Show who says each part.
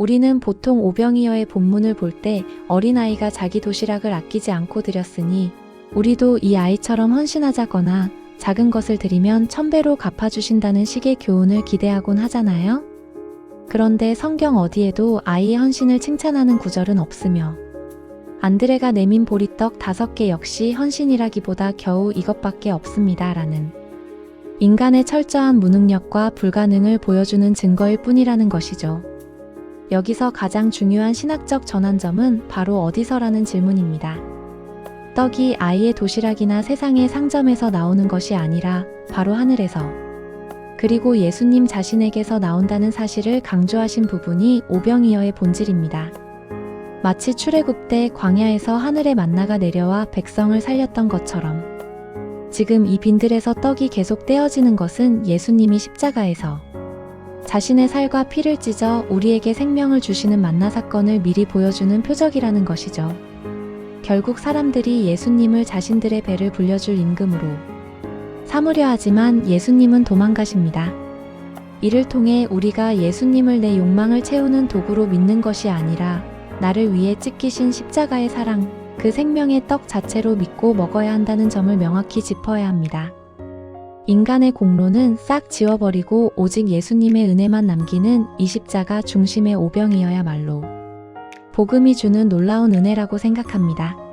Speaker 1: 우리는 보통 오병이어의 본문을 볼 때 어린아이가 자기 도시락을 아끼지 않고 드렸으니 우리도 이 아이처럼 헌신하자거나 작은 것을 드리면 천배로 갚아주신다는 식의 교훈을 기대하곤 하잖아요. 그런데 성경 어디에도 아이의 헌신을 칭찬하는 구절은 없으며 안드레가 내민 보리떡 다섯 개 역시 헌신이라기보다 겨우 이것밖에 없습니다. 라는 인간의 철저한 무능력과 불가능을 보여주는 증거일 뿐이라는 것이죠. 여기서 가장 중요한 신학적 전환점은 바로 어디서라는 질문입니다. 떡이 아이의 도시락이나 세상의 상점에서 나오는 것이 아니라 바로 하늘에서 그리고 예수님 자신에게서 나온다는 사실을 강조하신 부분이 오병이어의 본질입니다. 마치 출애굽 때 광야에서 하늘의 만나가 내려와 백성을 살렸던 것처럼 지금 이 빈들에서 떡이 계속 떼어지는 것은 예수님이 십자가에서 자신의 살과 피를 찢어 우리에게 생명을 주시는 만나 사건을 미리 보여주는 표적이라는 것이죠. 결국 사람들이 예수님을 자신들의 배를 불려줄 임금으로 삼으려 하지만 예수님은 도망가십니다. 이를 통해 우리가 예수님을 내 욕망을 채우는 도구로 믿는 것이 아니라 나를 위해 찢기신 십자가의 사랑, 그 생명의 떡 자체로 믿고 먹어야 한다는 점을 명확히 짚어야 합니다. 인간의 공로는 싹 지워버리고 오직 예수님의 은혜만 남기는 이 십자가 중심의 오병이어야말로 복음이 주는 놀라운 은혜라고 생각합니다.